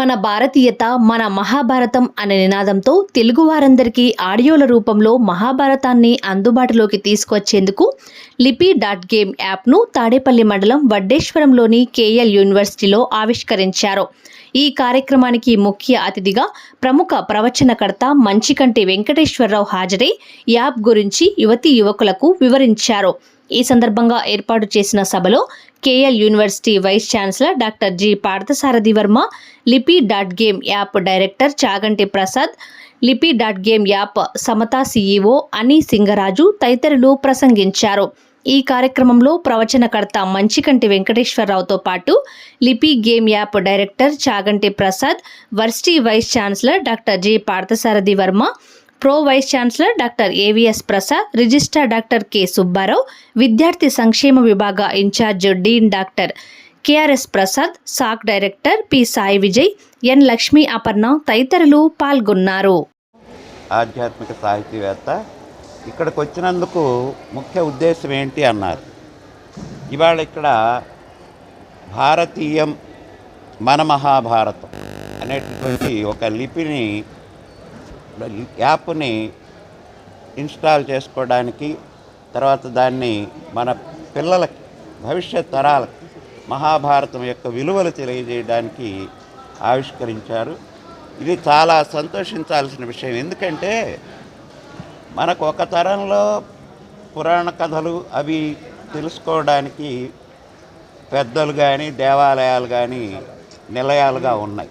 మన భారతీయత మన మహాభారతం అనే నినాదంతో తెలుగు వారందరికీ ఆడియోల రూపంలో మహాభారతాన్ని అందుబాటులోకి తీసుకొచ్చేందుకు లిపి డాట్ గేమ్ యాప్ను తాడేపల్లి మండలం వడ్డేశ్వరంలోని కేఎల్ యూనివర్సిటీలో ఆవిష్కరించారు. ఈ కార్యక్రమానికి ముఖ్య అతిథిగా ప్రముఖ ప్రవచనకర్త మంచికంటి వెంకటేశ్వరరావు హాజరై యాప్ గురించి యువతీ యువకులకు వివరించారు. ఈ సందర్భంగా ఏర్పాటు చేసిన సభలో KL university vice chancellor doctor G Parthasarathi Varma Lipi dot game app director Chaganti Prasad Lipi dot game app Samata CEO Ani Singaraju తదితరులు ప్రసంగించారు. ఈ కార్యక్రమంలో ప్రవచనకర్త మంచికంటి వెంకటేశ్వరరావుతో పాటు Lipi game app director Chaganti Prasad varsity vice chancellor doctor G Parthasarathi Varma pro vice chancellor doctor AVS Prasad registrar doctor K Subbarao విద్యార్థి సంక్షేమ విభాగ incharge dean doctor KRS Prasad SAC director P Sai Vijay N Lakshmi Aparna తదితరులు పాల్గొన్నారు. ఆధ్యాత్మిక సాహితీవేత్త ఇక్కడికి వచ్చినందుకు ముఖ్య ఉద్దేశం ఏంటి అన్నారు. ఇవాళ ఇక్కడ భారతీయం మన మహాభారతం అనేటటువంటి ఒక లిపిని యాప్ని ఇన్స్టాల్ చేసుకోవడానికి తర్వాత దాన్ని మన పిల్లలకి భవిష్యత్ తరాలకు మహాభారతం యొక్క విలువలు తెలియజేయడానికి ఆవిష్కరించారు. ఇది చాలా సంతోషించాల్సిన విషయం. ఎందుకంటే మనకు ఒక తరంలో పురాణ కథలు అవి తెలుసుకోవడానికి పెద్దలు కానీ దేవాలయాలు కానీ నిలయాలుగా ఉన్నాయి.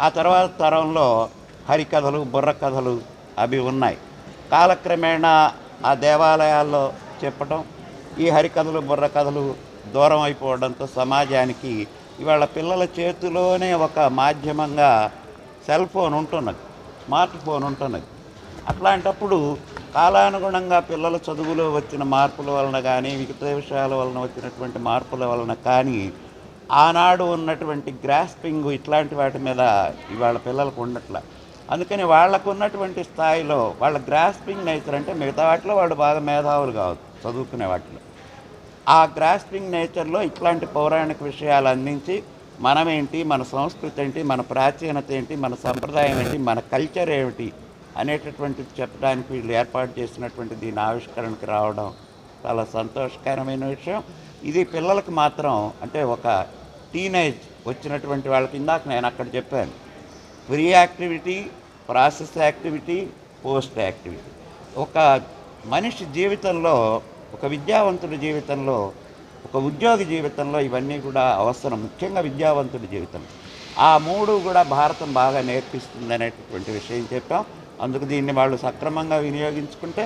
ఆ తర్వాత తరంలో హరికథలు బుర్రకథలు అవి ఉన్నాయి. కాలక్రమేణా ఆ దేవాలయాల్లో చెప్పటం ఈ హరికథలు బుర్రకథలు దూరం అయిపోవడంతో సమాజానికి ఇవాళ పిల్లల చేతిలోనే ఒక మాధ్యమంగా సెల్ ఫోన్ ఉంటున్నది స్మార్ట్ ఫోన్ ఉంటున్నది. అట్లాంటప్పుడు కాలానుగుణంగా పిల్లల చదువులో వచ్చిన మార్పుల వలన కానీ మిగతా విషయాల వలన వచ్చినటువంటి మార్పుల వలన కానీ ఆనాడు ఉన్నటువంటి గ్రాస్పింగ్ ఇట్లాంటి వాటి మీద ఇవాళ పిల్లలకు ఉండట్ల. అందుకని వాళ్ళకు ఉన్నటువంటి స్థాయిలో వాళ్ళ గ్రాస్పింగ్ నేచర్ అంటే మిగతా వాటిలో వాళ్ళు బాగా మేధావులు కావచ్చు చదువుకునే వాటిలో. ఆ గ్రాస్పింగ్ నేచర్లో ఇట్లాంటి పౌరాణిక విషయాలు అందించి మనమేంటి మన సంస్కృతి ఏంటి మన ప్రాచీనత ఏంటి మన సంప్రదాయం ఏంటి మన కల్చర్ ఏమిటి అనేటటువంటిది చెప్పడానికి వీళ్ళు ఏర్పాటు చేసినటువంటి దీని ఆవిష్కరణకు రావడం చాలా సంతోషకరమైన విషయం. ఇది పిల్లలకు మాత్రం అంటే ఒక టీనేజ్ వచ్చినటువంటి వాళ్ళకి ఇందాక నేను అక్కడ చెప్పాను. Pre activity process activity post activity. ఒక మనిషి జీవితంలో ఒక విద్యావంతుడి జీవితంలో ఒక ఉద్యోగి జీవితంలో ఇవన్నీ కూడా అవసరం ముఖ్యంగా విద్యావంతుడి జీవితం ఆ మూడు కూడా భారతం బాగా నేర్పిస్తుంది అనేటటువంటి విషయం చెప్పాం. అందుకు దీన్ని వాళ్ళు సక్రమంగా వినియోగించుకుంటే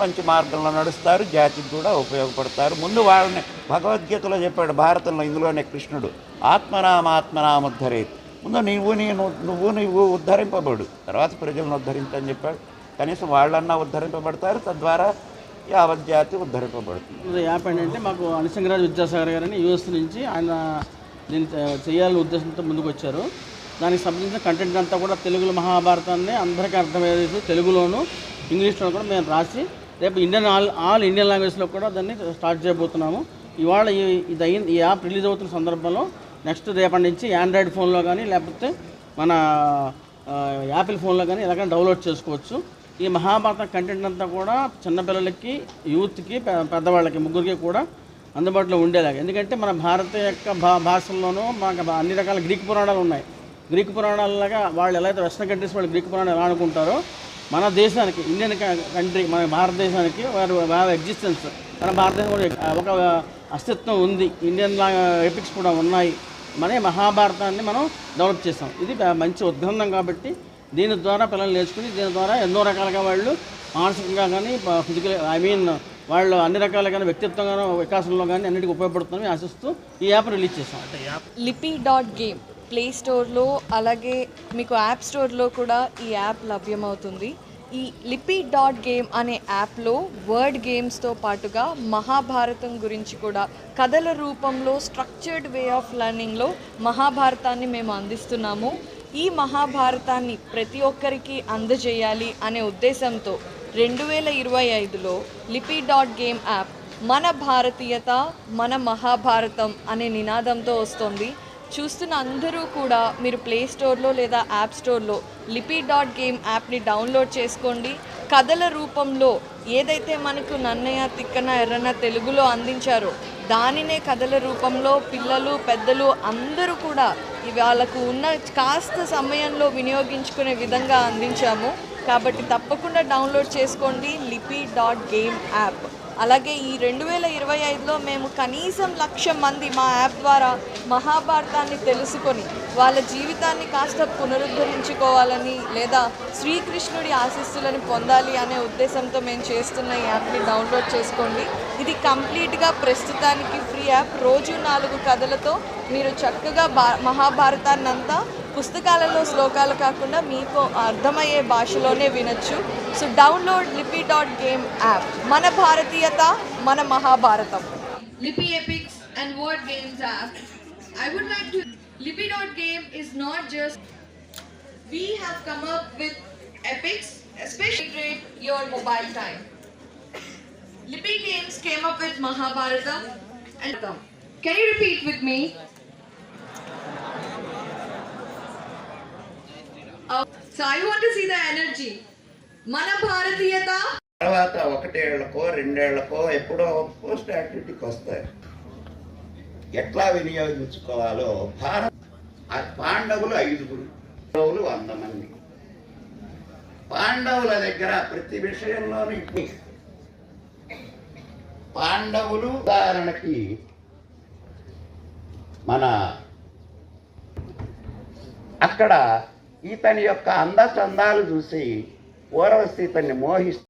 మంచి మార్గంలో నడుస్తారు జాతికి కూడా ఉపయోగపడతారు. ముందు వాళ్ళని భగవద్గీతలో చెప్పాడు భారతంలో ఇందులోనే కృష్ణుడు ఆత్మనామాత్మనాముద్ధరే ముందు నువ్వు నేను నువ్వు నువ్వు ఉద్ధరింపబడు. తర్వాత ప్రజలను ఉద్ధరించని చెప్పాడు. కనీసం వాళ్ళన్నా ఉద్ధరింపబడతారు తద్వారా యావత్ జాతి ఉద్ధరింపబడుతుంది. యాప్ ఏంటంటే మాకు అనిసింగరాజు విద్యాసాగర్ గారని యూఎస్ నుంచి ఆయన దీన్ని చేయాలని చేయాలనే ఉద్దేశంతో ముందుకు వచ్చారు. దానికి సంబంధించిన కంటెంట్ అంతా కూడా తెలుగులో మహాభారతాన్ని అందరికీ అర్థమయ్యేది తెలుగులోను ఇంగ్లీష్లో కూడా మేము రాసి రేపు ఇండియన్ ఆల్ ఆల్ ఇండియన్ లాంగ్వేజ్లో కూడా దాన్ని స్టార్ట్ చేయబోతున్నాము. ఇవాళ ఈ ఇది అయిన ఈ యాప్ రిలీజ్ అవుతున్న సందర్భంలో నెక్స్ట్ రేపటి నుంచి ఆండ్రాయిడ్ ఫోన్లో కానీ లేకపోతే మన యాపిల్ ఫోన్లో కానీ ఎలాగైనా డౌన్లోడ్ చేసుకోవచ్చు. ఈ మహాభారత కంటెంట్ అంతా కూడా చిన్నపిల్లలకి యూత్కి పెద్దవాళ్ళకి ముగ్గురికి కూడా అందుబాటులో ఉండేలాగా. ఎందుకంటే మన భారత యొక్క భా భాషల్లోనూ మాకు అన్ని రకాల గ్రీక్ పురాణాలు ఉన్నాయి. గ్రీక్ పురాణాలలాగా వాళ్ళు ఎలా అయితే వెస్ట్రన్ కంట్రీస్ వాళ్ళు గ్రీక్ పురాణాలు ఎలా అనుకుంటారో మన దేశానికి ఇండియన్ కంట్రీ మన భారతదేశానికి వారు వారి ఎగ్జిస్టెన్స్ మన భారతదేశం ఒక అస్తిత్వం ఉంది. ఇండియన్ లాగా ఎపిక్స్ కూడా ఉన్నాయి. మన మహాభారతాన్ని మనం డెవలప్ చేస్తాం ఇది మంచి ఉద్గ్రంథం కాబట్టి దీని ద్వారా పిల్లలు నేర్చుకుని దీని ద్వారా ఎన్నో రకాలుగా వాళ్ళు మానసికంగా కానీ ఫిజికల్ ఐ మీన్ వాళ్ళు అన్ని రకాలుగా వ్యక్తిత్వంగా వికాసంలో కానీ అన్నిటికీ ఉపయోగపడుతుందని ఆశిస్తూ ఈ యాప్ రిలీజ్ చేస్తాం అంటే యాప్ లిపి డాట్ గేమ్ ప్లే స్టోర్లో అలాగే మీకు యాప్ స్టోర్లో కూడా ఈ యాప్ లభ్యమవుతుంది. ఈ లిపి డాట్ గేమ్ అనే యాప్లో వర్డ్ గేమ్స్తో పాటుగా మహాభారతం గురించి కూడా కథల రూపంలో స్ట్రక్చర్డ్ వే ఆఫ్ లెర్నింగ్లో మహాభారతాన్ని మేము అందిస్తున్నాము. ఈ మహాభారతాన్ని ప్రతి ఒక్కరికి అందజేయాలి అనే ఉద్దేశంతో రెండు వేల ఇరవై ఐదులో లిపి డాట్ గేమ్ యాప్ మన భారతీయత మన మహాభారతం అనే నినాదంతో వస్తుంది. చూస్తున్న అందరూ కూడా మీరు ప్లే స్టోర్లో లేదా యాప్ స్టోర్లో లిపి డాట్ గేమ్ యాప్ని డౌన్లోడ్ చేసుకోండి. కథల రూపంలో ఏదైతే మనకు నన్నయ్య తిక్కన ఎర్రన తెలుగులో అందించారో దానినే కథల రూపంలో పిల్లలు పెద్దలు అందరూ కూడా వాళ్ళకు ఉన్న కాస్త సమయంలో వినియోగించుకునే విధంగా అందించాము. కాబట్టి తప్పకుండా డౌన్లోడ్ చేసుకోండి లిపి డాట్ గేమ్ యాప్. అలాగే ఈ రెండు వేల ఇరవై ఐదులో మేము కనీసం లక్ష మంది మా యాప్ ద్వారా మహాభారతాన్ని తెలుసుకొని వాళ్ళ జీవితాన్ని కాస్త పునరుద్ధరించుకోవాలని లేదా శ్రీకృష్ణుడి ఆశీస్సులను పొందాలి అనే ఉద్దేశంతో మేము చేస్తున్న ఈ యాప్ని డౌన్లోడ్ చేసుకోండి. ఇది కంప్లీట్గా ప్రస్తుతానికి ఫ్రీ యాప్. రోజు నాలుగు కథలతో మీరు చక్కగా బా మహాభారతాన్ని అంతా పుస్తకాలలో శ్లోకాలు కాకుండా మీకు అర్థమయ్యే భాషలోనే వినొచ్చు. So download Lipi dot game app. మన భారతీయత మన Mahabharatam. Lipi epics and word games app. I would Lipi dot game is not just we have come epics special your mobile time Lipi games came Mahabharatam and can repeat me Uh, so I want మన భారతీయత తర్వాత ఒకటేళ్ళకో రెండేళ్ళకో ఎప్పుడో post యాక్టివిటీకి వస్తాయి. ఎట్లా వినియోగించుకోవాలో భారత్ పాండవులు ఐదుగురు. పాండవులు వంద మంది. పాండవుల దగ్గర ప్రతి విషయంలోనూ ఇప్పుడు. పాండవులు ఉదాహరణకి మన అక్కడ ఇతని యొక్క అందచందాలు చూసి పూర్వస్థితని మోహిస్తూ